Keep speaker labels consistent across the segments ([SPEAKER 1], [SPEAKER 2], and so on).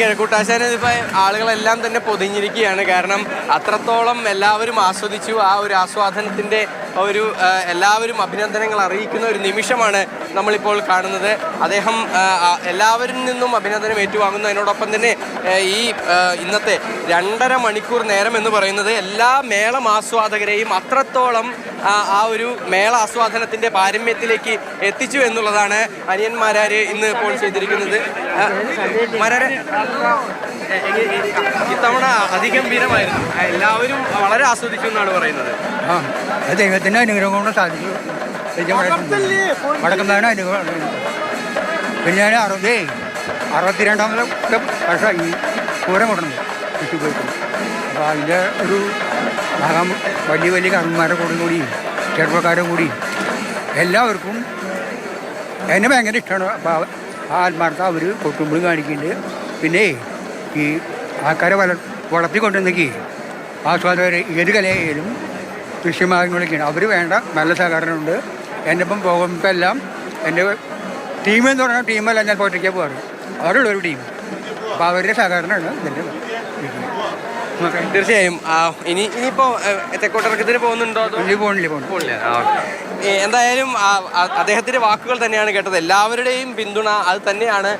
[SPEAKER 1] കിഴക്കൂട്ടാശാന ഇപ്പോൾ ആളുകളെല്ലാം തന്നെ പൊതിഞ്ഞിരിക്കുകയാണ്. കാരണം അത്രത്തോളം എല്ലാവരും ആസ്വദിച്ചു ആ ഒരു ആസ്വാദനത്തിന്റെ ഒരു എല്ലാവരും അഭിനന്ദനങ്ങൾ അറിയിക്കുന്ന ഒരു നിമിഷമാണ് നമ്മളിപ്പോൾ കാണുന്നത്. അദ്ദേഹം എല്ലാവരിൽ നിന്നും അഭിനന്ദനം ഏറ്റുവാങ്ങുന്നതിനോടൊപ്പം തന്നെ ഈ ഇന്നത്തെ രണ്ടര മണിക്കൂർ നേരം എന്ന് പറയുന്നത് എല്ലാ മേളം ആസ്വാദകരെയും അത്രത്തോളം ആ, ഒരു മേള ആസ്വാദനത്തിന്റെ പാരമ്യത്തിലേക്ക് എത്തിച്ചു എന്നുള്ളതാണ് അനിയന്മാരാര് ഇന്ന് ഇപ്പോൾ ചെയ്തിരിക്കുന്നത്. ഇത്തവണ അധികം അതിഗംഭീരമായിരുന്നു എല്ലാവരും വളരെ ആസ്വദിച്ചു എന്നാണ് പറയുന്നത്
[SPEAKER 2] അത് ദൈവത്തിന്റെ അനുഗ്രഹം കൊണ്ട് സാധിച്ചു വടക്കുന്നതിന് അനുഗ്രഹം പിന്നെ ഞാൻ അറുപതേ അറുപത്തിരണ്ടാമത്തെ വർഷം ഈ പൂരം കൊണ്ടുണ്ട് കൃഷി പോയിട്ട്. അപ്പോൾ അതിന്റെ ഒരു ഭാഗം വലിയ വലിയ കർമ്മന്മാരെ കൂടെ കൂടി ചെറുപ്പക്കാരെ കൂടി എല്ലാവർക്കും എന്നെ ഭയങ്കര ഇഷ്ടമാണ്. അപ്പോൾ ആ ആത്മാർത്ഥ അവർ കൊട്ടുമ്പോഴും കാണിക്കുന്നുണ്ട്. പിന്നെ ഈ ആൾക്കാരെ വള വളർത്തിക്കൊണ്ടിരുന്നെങ്കിൽ ആസ്വാദകർ ഏത് കലയായാലും ദൃശ്യമാധ്യമങ്ങളൊക്കെയാണ് അവർ വേണ്ട നല്ല സഹകരണമുണ്ട്. എന്റെ ഒപ്പം പോകുമ്പോൾ എല്ലാം എന്റെ ടീം എന്ന് പറഞ്ഞാൽ ടീമല്ല ഞാൻ പോയിട്ടേക്കാണ് പോകാറ്. അവരുള്ളൊരു ടീം അപ്പോൾ അവരുടെ സഹകരണമാണ് ഇതിന്റെ
[SPEAKER 1] തീർച്ചയായും. ഇനി ഇനിയിപ്പോ ഏ, തെക്കോട്ടിറക്കത്തിന് പോകുന്നുണ്ടോ അതോ? പോണില്ല പോണില്ല. എന്തായാലും അദ്ദേഹത്തിന്റെ വാക്കുകൾ തന്നെയാണ് കേട്ടത്. എല്ലാവരുടെയും പിന്തുണ അത് തന്നെയാണ്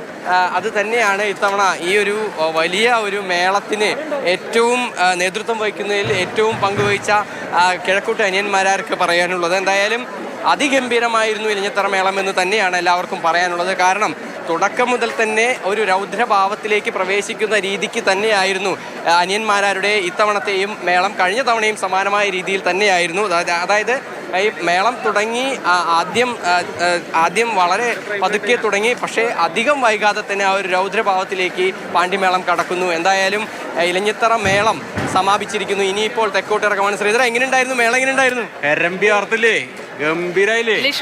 [SPEAKER 1] അത് തന്നെയാണ് ഇത്തവണ ഈ ഒരു വലിയ ഒരു മേളത്തിന് ഏറ്റവും നേതൃത്വം വഹിക്കുന്നതിൽ ഏറ്റവും പങ്കുവഹിച്ച കിഴക്കൂട്ട കിഴക്കൂട്ട് അനിയന്മാരാർക്ക് പറയാനുള്ളത്. എന്തായാലും അതിഗംഭീരമായിരുന്നു ഇലിഞ്ഞത്തറ മേളം എന്ന് തന്നെയാണ് എല്ലാവർക്കും പറയാനുള്ളത്. കാരണം തുടക്കം മുതൽ തന്നെ ഒരു രൗദ്രഭാവത്തിലേക്ക് പ്രവേശിക്കുന്ന രീതിക്ക് തന്നെയായിരുന്നു അനിയന്മാരുടെ അനിയന്മാരാരുടെ ഇത്തവണത്തെയും മേളം കഴിഞ്ഞ തവണയും സമാനമായ രീതിയിൽ തന്നെയായിരുന്നു. അതായത് അതായത് ഈ മേളം തുടങ്ങി ആദ്യം ആദ്യം വളരെ പതുക്കെ തുടങ്ങി പക്ഷേ അധികം വൈകാതെ തന്നെ ആ ഒരു രൗദ്രഭാവത്തിലേക്ക് പാണ്ഡിമേളം കടക്കുന്നു. എന്തായാലും ഇലഞ്ഞിത്തറ മേളം സമാപിച്ചിരിക്കുന്നു. ഇനിയിപ്പോൾ തെക്കോട്ട് ഇറക്കമാണ് ശ്രീധര എങ്ങനെയുണ്ടായിരുന്നു? മേളം എങ്ങനെയുണ്ടായിരുന്നു? ഗംഭീരായില്ലേ?